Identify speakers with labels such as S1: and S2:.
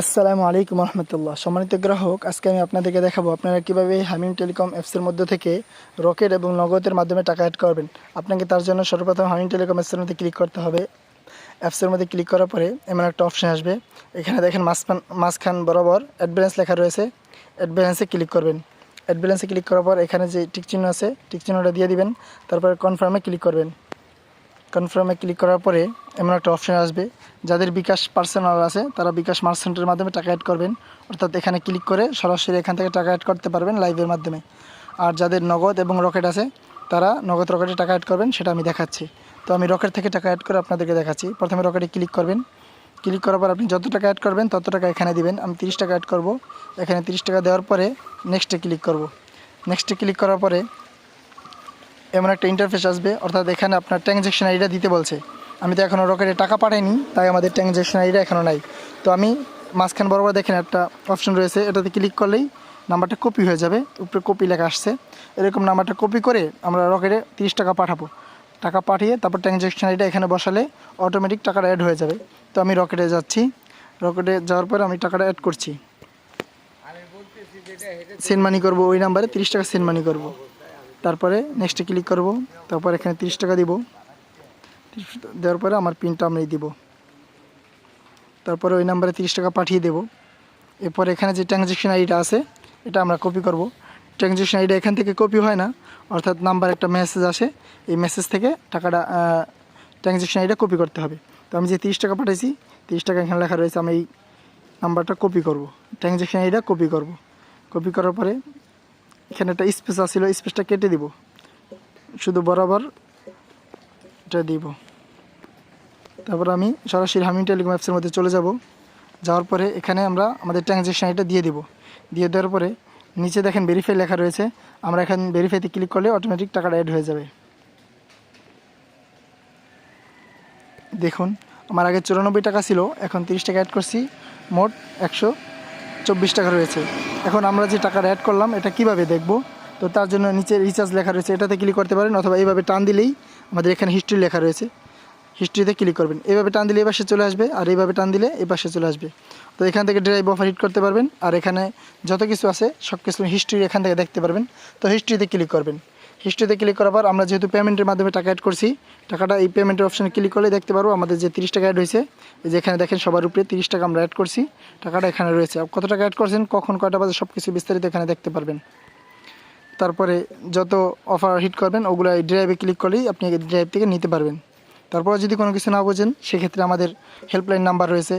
S1: আসসালামু আলাইকুম রহমতুল্লাহ। সম্মানিত গ্রাহক, আজকে আমি আপনাদেরকে দেখাবো আপনারা কীভাবে হামিম টেলিকম অ্যাপসের মধ্যে থেকে রকেট এবং নগদের মাধ্যমে টাকা অ্যাড করবেন। আপনাকে তার জন্য সর্বপ্রথম হামিম টেলিকম অ্যাপসের মধ্যে ক্লিক করতে হবে। অ্যাপসের মধ্যে ক্লিক করার পরে এমন একটা অপশন আসবে। এখানে দেখেন মাঝখান মাঝখান বরাবর অ্যাড ব্যালেন্স লেখা রয়েছে। অ্যাড ব্যালেন্সে ক্লিক করবেন। অ্যাড ব্যালেন্সে ক্লিক করার পর এখানে যে টিক চিহ্ন আছে টিক চিহ্নটা দিয়ে দিবেন। তারপরে কনফার্মে ক্লিক করবেন। কনফার্মে ক্লিক করার পরে এমন একটা অপশন আসবে। যাদের বিকাশ পার্সোনাল আছে, তারা বিকাশ মার্চেন্টের মাধ্যমে টাকা অ্যাড করবেন। অর্থাৎ এখানে ক্লিক করে সরাসরি এখান থেকে টাকা অ্যাড করতে পারবেন লাইভের মাধ্যমে। আর যাদের নগদ এবং রকেট আছে, তারা নগদ রকেটে টাকা অ্যাড করবেন, সেটা আমি দেখাচ্ছি। তো আমি রকেট থেকে টাকা অ্যাড করে আপনাদেরকে দেখাচ্ছি। প্রথমে রকেটে ক্লিক করবেন। ক্লিক করার পর আপনি যত টাকা অ্যাড করবেন, তত টাকা এখানে দিবেন। আমি তিরিশ টাকা অ্যাড করব। এখানে তিরিশ টাকা দেওয়ার পরে নেক্সটে ক্লিক করব। নেক্সটে ক্লিক করার পরে এমন একটা ইন্টারফেস আসবে, অর্থাৎ এখানে আপনার ট্রানজ্যাকশন আইডিটা দিতে বলছে। আমি তো এখনও রকেটে টাকা পাঠাইনি, তাই আমাদের ট্রানজ্যাকশন আইডিটা এখনও নাই। তো আমি মাঝখান বরাবর দেখেন একটা অপশন রয়েছে, এটাতে ক্লিক করলেই নাম্বারটা কপি হয়ে যাবে, উপরে কপি লেখা আসছে। এরকম নাম্বারটা কপি করে আমরা রকেটে তিরিশ টাকা পাঠাবো। টাকা পাঠিয়ে তারপর ট্রানজ্যাকশন আইডিটা এখানে বসালে অটোমেটিক টাকাটা অ্যাড হয়ে যাবে। তো আমি রকেটে যাচ্ছি। রকেটে যাওয়ার পর আমি টাকাটা অ্যাড করছি। সেন্ড মানি করব, ওই নাম্বারে তিরিশ টাকা সেন্ড মানি করব। তারপরে নেক্সটে ক্লিক করব, তারপর এখানে তিরিশ টাকা দিব। 30 দেওয়ার পরে আমার পিনটা আমি দিব। তারপরে ওই নাম্বারে তিরিশ টাকা পাঠিয়ে দেব। এরপর এখানে যে ট্রানজ্যাকশন আইডিটা আছে, এটা আমরা কপি করব। ট্রানজ্যাকশন আইডি এখান থেকে কপি হয় না, অর্থাৎ নাম্বার একটা মেসেজ আসে, এই মেসেজ থেকে টাকাটা ট্রানজ্যাকশন আইডিটা কপি করতে হবে। তো আমি যে তিরিশ টাকা পাঠাইছি, তিরিশ টাকা এখানে লেখা রয়েছে, আমি এই নাম্বারটা কপি করব। ট্রানজ্যাকশন আইডিটা কপি করব। কপি করার পরে এখানে একটা স্পেস আসছিল স্পেসটা কেটে দিব। শুধু বরাবর এটা দিব। তারপর আমি সরাসরি হামিং টেলিকম অ্যাপসের মধ্যে চলে যাব। যাওয়ার পরে এখানে আমরা আমাদের ট্রানজ্যাকশন এটা দিয়ে দিব। দিয়ে দেওয়ার পরে নিচে দেখেন ভেরিফাই লেখা রয়েছে। আমরা এখানে ভেরিফাইতে ক্লিক করলে অটোমেটিক টাকাটা অ্যাড হয়ে যাবে। দেখুন, আমার আগে চুরানব্বই টাকা ছিল, এখন তিরিশ টাকা অ্যাড করছি। মোট একশো চব্বিশ টাকা রয়েছে। এখন আমরা যে টাকার অ্যাড করলাম, এটা কীভাবে দেখব? তো তার জন্য নিচে রিচার্জ লেখা রয়েছে, এটাতে ক্লিক করতে পারেন অথবা এইভাবে টান দিলেই আমাদের এখানে হিস্ট্রি লেখা রয়েছে। হিস্ট্রিতে ক্লিক করবেন। এইভাবে টান দিলে এবার পাশে চলে আসবে, আর এইভাবে টান দিলে এবার পাশে চলে আসবে। তো এখান থেকে ড্রাইভ অফার হিট করতে পারবেন, আর এখানে যত কিছু আছে সব কিছু হিস্ট্রি এখান থেকে দেখতে পারবেন। তো হিস্ট্রিতে ক্লিক করবেন। হিস্ট্রিতে ক্লিক করার পর আমরা যেহেতু পেমেন্টের মাধ্যমে টাকা অ্যাড করছি, টাকাটা এই পেমেন্টের অপশানে ক্লিক করলে দেখতে পারব আমাদের যে তিরিশ টাকা অ্যাড হয়েছে, এই যে এখানে দেখেন সবার উপরে তিরিশ টাকা আমরা অ্যাড করছি, টাকাটা এখানে রয়েছে। কত টাকা অ্যাড করছেন, কখন কয়টা বাজে সব কিছু বিস্তারিত এখানে দেখতে পারবেন। তারপরে যত অফার হিট করবেন, ওগুলো এই ড্রাইভে ক্লিক করলেই আপনি ড্রাইভ থেকে নিতে পারবেন। তারপর যদি কোনো কিছু না বোঝেন, সেক্ষেত্রে আমাদের হেল্পলাইন নাম্বার রয়েছে।